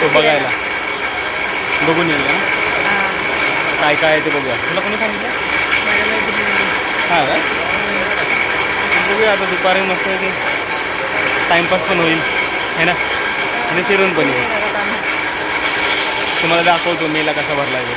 तो बघायला. बघून येऊया. ना काय काय आहे ते बघूया. तुला कोणी सांगितलं? हां काय बघूया आता दुपारी मस्त आहे ते. टाईमपास पण होईल. है ना? आणि फिरून पण येईल तुम्हाला दाखवतो मेला कसा भरला आहे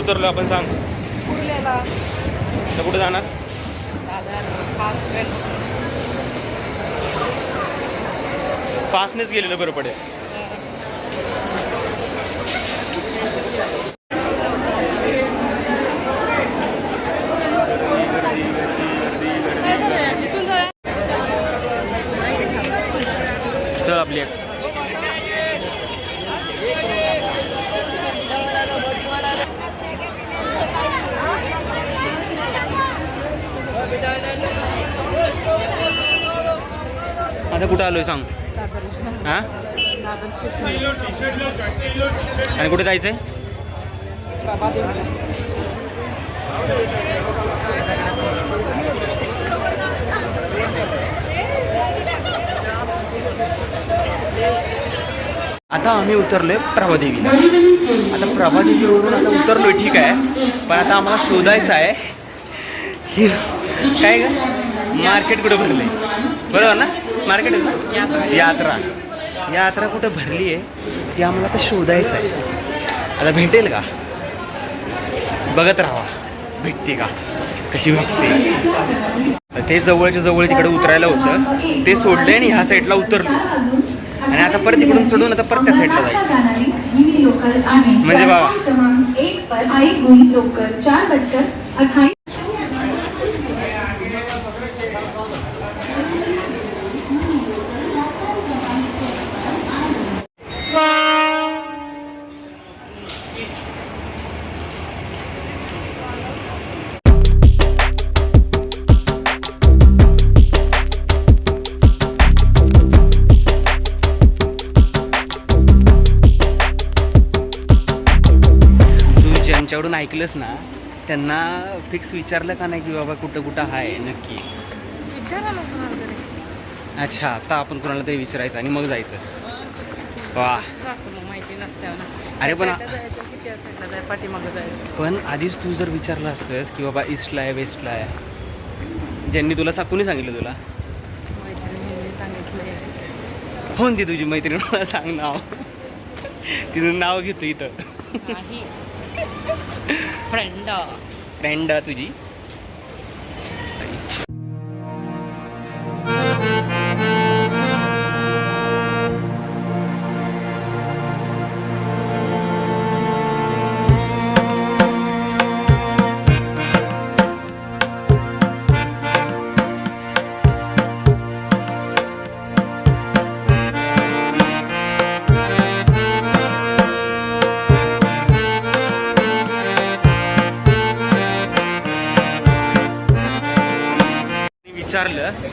उतरलो आपण सांग. तर कुठे जाणार? फास्टनेच गेलेलं बरं पडेल इथून जाऊया चल आपली एक आता आहे सांग. हां? आणि कुठे जायचंय? आता आम्ही उतरलोय प्रभादेवी आता प्रभादेवीवरून आता उतरलोय ठीक आहे. पण आता आम्हाला शोधायचं आहे. काय ग? मार्केट कुठं भरलंय? बरोबर ना? मार्केट यात्रा. यात्रा यात्रा कुठं भरली आहे ती आम्हाला आता शोधायचं आहे आता भेटेल का बघत राहा भेटते का कशी भेटते ते जवळच्या जवळ तिकडे उतरायला होतं ते सोडले आणि ह्या साईडला उतरलो आणि आता परत इकडून सोडून आता परत त्या साईडला जायचं म्हणजे म्हणजे बाबा. ऐकलंस ना त्यांना फिक्स विचारलं का नाही की बाबा कुठं कुठं आहे नक्की? विचारा ना कोणाला तरी. अच्छा आता आपण कोणाला तरी विचारायचं आणि मग जायचं. वा. जास्त मग माहिती ना. अरे पण- साईडला जायचं किती या साईडला जायचं पाठीमागं जायचं. पण आधीच तू जर विचारलं असतंस की बाबा ईस्टला आहे वेस्टला आहे ज्यांनी तुला सा कुणी सांगितलं तुला? मैत्रिणीने सांगितलंय. कोण ती तुझी मैत्रीण? मला सांग नाव. तिचं नाव घेतो इथं. नाही. फ्रेंड फ्रेंड तुझी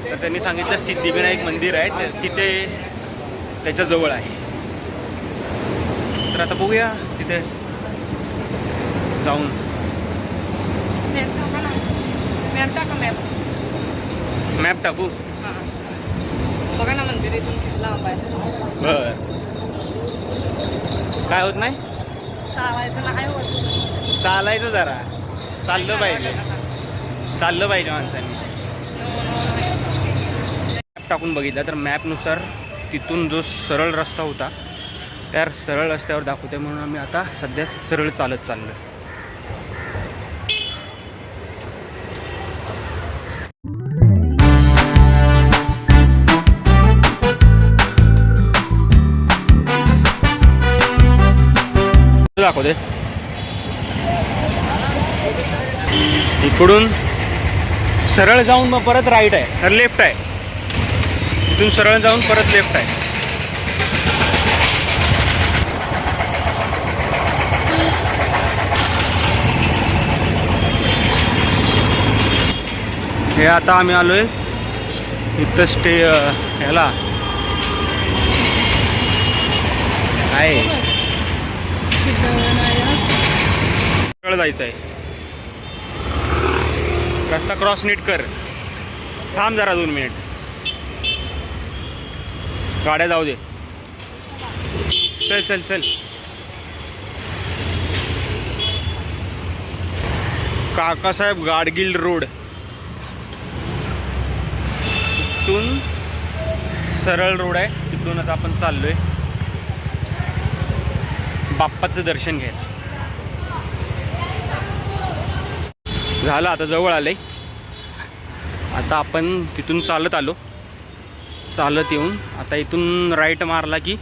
तर त्यांनी सांगितलं सिद्धिविनायक मंदिर आहे तिथे त्याच्याजवळ आहे. तर आता बघूया तिथे जाऊन. मॅप टाका? बघा ना मंदिर इथून लांब आहे. बर. काय होत नाही? चालायचं नाही होत. चालायचं जरा. चाललं पाहिजे. चाललं पाहिजे माणसांनी. मॅप टाकून बघितलं तर मॅपनुसार तिथून जो सरळ रस्ता होता त्या सरळ रस्त्यावर दाखवते म्हणून आम्ही आता सध्या सरळ चालत चाललो दाखवते इकडून सरळ जाऊन मग परत राईट आहे. लेफ्ट आहे. इथून सरळ जाऊन परत लेफ्ट आहे. हे आता आम्ही आलोय इथं स्टे ह्याला. आहे? सरळ जायचं आहे रस्ता क्रॉस नीट कर. थांब जरा दोन मिनिट गाड्या जाऊ दे. चल चल चल. काकासाहेब गाडगिल रोड. तिथून सरळ रोड आहे. तिथून आता आपण चाललोय. बाप्पाचं दर्शन घ्यायला. झालं आता जवळ आलंय. आता आपण तिथून चालत आलो. चालत येऊन आता इथून राईट मारला की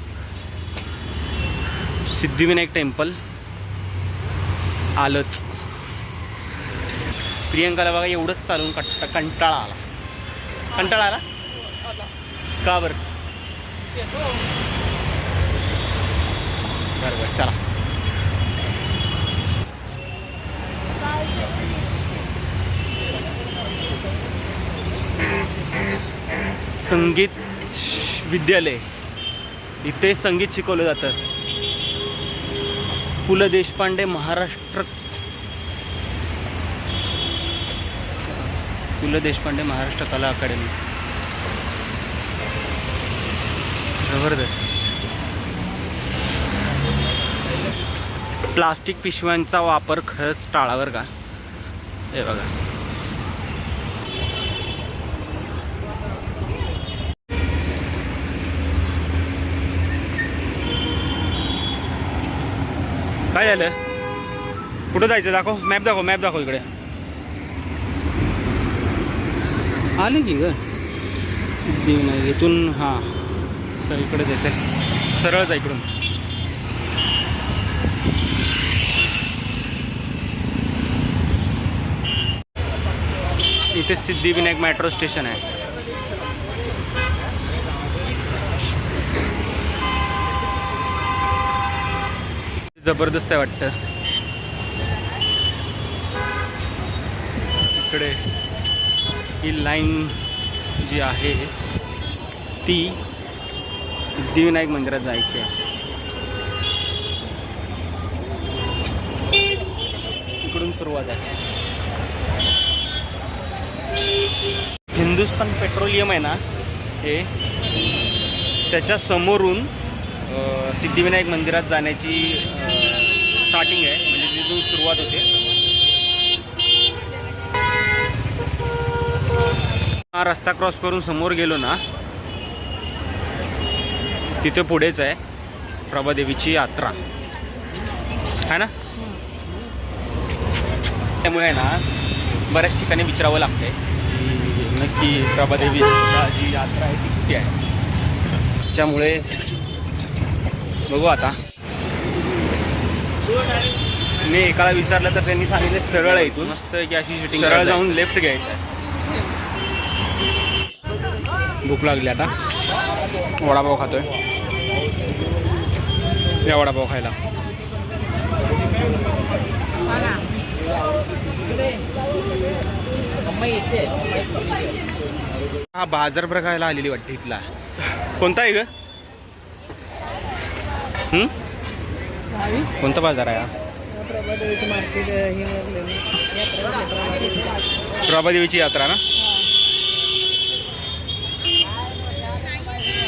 सिद्धिविनायक टेम्पल आलंच. प्रियंकाला बघा एवढंच चालून कट्टा कंटाळा आला. कंटाळा आला? का बरं? बरं बरं चला. संगीत विद्यालय. इथे संगीत शिकवलं जातं. पु ल देशपांडे महाराष्ट्र पु ल देशपांडे महाराष्ट्र कला अकादमी जबरदस्त. प्लास्टिक पिशव्यांचा वापर खरंच टाळावर का? हे बघा. काय झालं? कुठं जायचं? दाखव. मॅप दाखव मॅप दाखव इकडे. आले की ग. नाही इथून हां. सर इकडे जायचं आहे सरळ जा इकडून. इथे सिद्धिविनायक मेट्रो स्टेशन आहे. जबरदस्त आहे वाटतं. इकडे ही लाईन जी आहे ती सिद्धिविनायक मंदिरात जायची आहे. इकडून सुरुवात आहे. हिंदुस्थान पेट्रोलियम आहे ना हे त्याच्या समोरून सिद्धिविनायक मंदिरात जाण्याची स्टार्टिंग आहे. म्हणजे तिथून सुरुवात होते. हा रस्ता क्रॉस करून समोर गेलो ना तिथे पुढेच आहे प्रभादेवीची यात्रा. आहे ना? त्यामुळे आहे ना बऱ्याच ठिकाणी विचारावं लागतंय की नक्की प्रभादेवी जी यात्रा आहे ती कुठे आहे. त्यामुळे बघू आता. मी एकाला विचारलं तर त्यांनी सांगितलं सरळ आहे इथून. मस्त की अशी शूटिंग सरळ जाऊन लेफ्ट घ्यायचं आहे. भूक लागली आता. वडापाव खातोय. या वडापाव खायला. हा बाजार बघायला आलेली वाटते इथला. कोणता आहे ग? कोणता बाजार आहे हा? प्रभादेवीची मार्केट हे प्रभादेवीची यात्रा ना?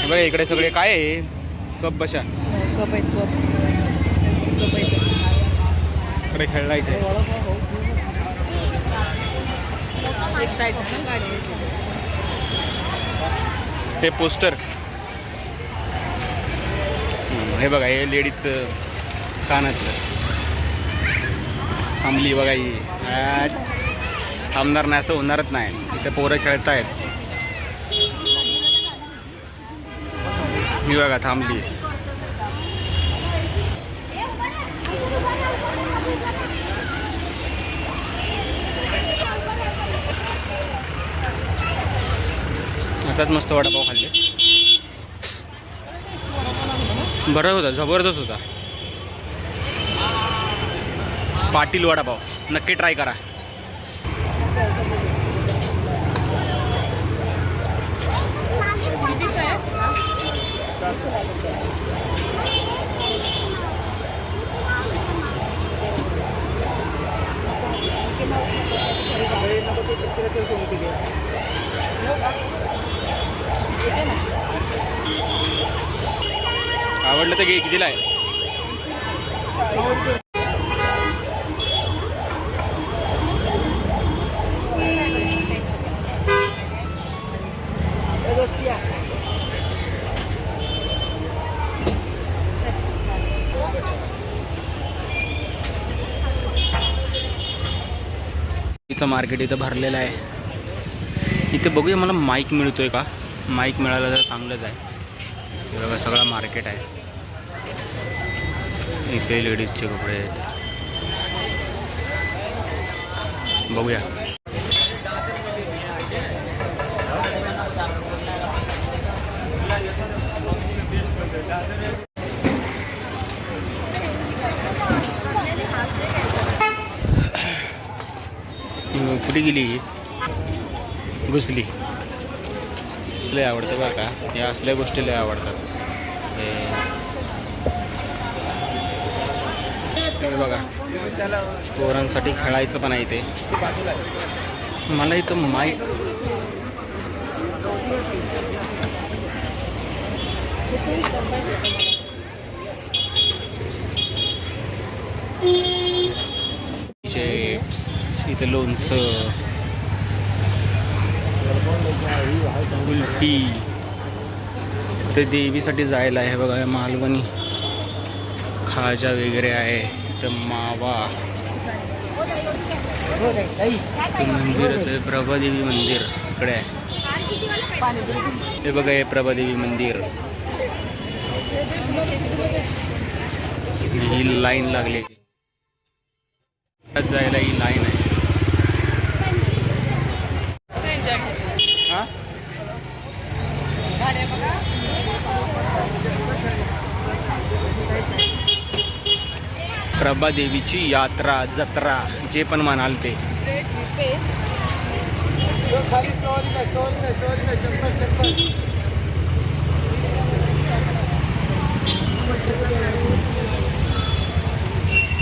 बघा इकडे सगळे काय आहे? कप बशा कप आहेत कप. कप आहेत. इकडे खेळायचे. एक साईड गाडी आहे. हे पोस्टर. हे बघा हे लेडीजचं कानातलं थांबली बघा ही. थांबणार नाही असं होणारच नाही. इथे पोरं खेळतायत. ही बघा थांबली. आताच मस्त वडापाव खाल्ले. बरं होता जबरदस्त होता. पाटील वडापाव नक्की ट्राय करा. आवडलं तर घे कितीला आहे? तिचं मार्केट इथं भरलेलं आहे. इथे बघूया मला माईक मिळतो आहे का? माईक मिळालं तर चांगलंच आहे. बघा सगळं मार्केट आहे. इथे लेडीजचे कपडे आहेत. बघूया ही कुठे गेली? घुसली. लय आवडतं बा का? या असल्या गोष्टी लय आवडतात. हे. बघा. पोरांसाठी खेळायचं पण आहे ते मला इथं माईक चिप्स इथं लोणचं कुल्फी. ते देवीसाठी जायला आहे बघा मालवणी. खाजा वगैरे आहे इथं मावा. ते मंदिरच आहे प्रभादेवी मंदिर इकडे आहे. हे बघा हे प्रभादेवी मंदिर. ही लाईन लागली जायला ही लाईन आहे एन्जॉय करायचं हा गाड्या बघा अंबादेवीची यात्रा जत्रा जे पण म्हणाल ते.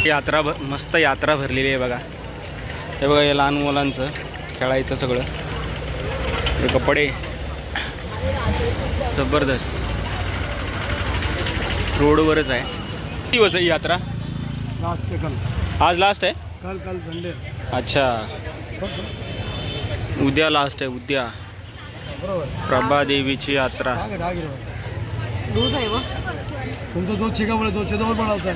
यात्रा भ मस्त यात्रा भरलेली आहे बघा. हे बघा हे लहान मुलांचं खेळायचं सगळं. हे कपडे. जबरदस्त. रोडवरच आहे. किती दिवस आहे यात्रा? लास्ट पे कल। आज लास्ट आहे कल कल संडे अच्छा। उद्या लास्ट आहे उद्या। बरोबर प्रभादेवीची यात्रा। आगे आगे रहो। लूज आहे व। तुम तो दो छः का बोले दो छः तो और बड़ा होता है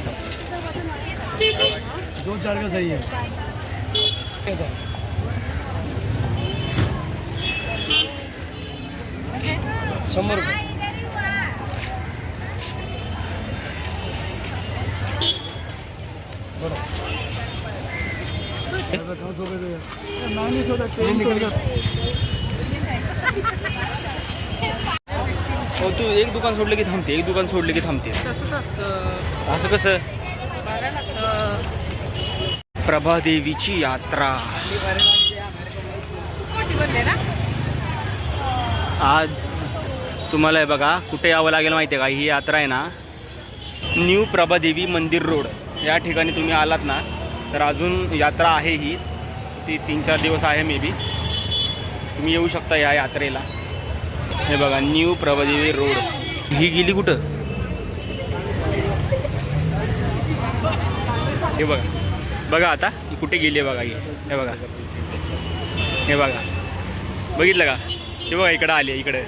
दो चार का सही है। क्या था? शंभर रुपये हो तू एक दुकान सोडलं की थांबते एक दुकान सोडलं की थांबते. असं कसं? प्रभादेवीची यात्रा. आज तुम्हाला आहे बघा कुठे यावं लागेल माहिती आहे का? ही यात्रा आहे ना न्यू प्रभादेवी मंदिर रोड. या ठिकाणी तुम्ही आलात ना तर अजून यात्रा आहे ही. ती तीन चार दिवस आहे मे बी तुम्ही येऊ शकता या यात्रेला. हे बघा न्यू प्रभादेवी रोड. ही गेली कुठं? हे बघा. बघा आता कुठे गेली आहे बघा ही. हे बघा. हे बघा. बघितलं का? हे बघा इकडं आली आहे, इकडे.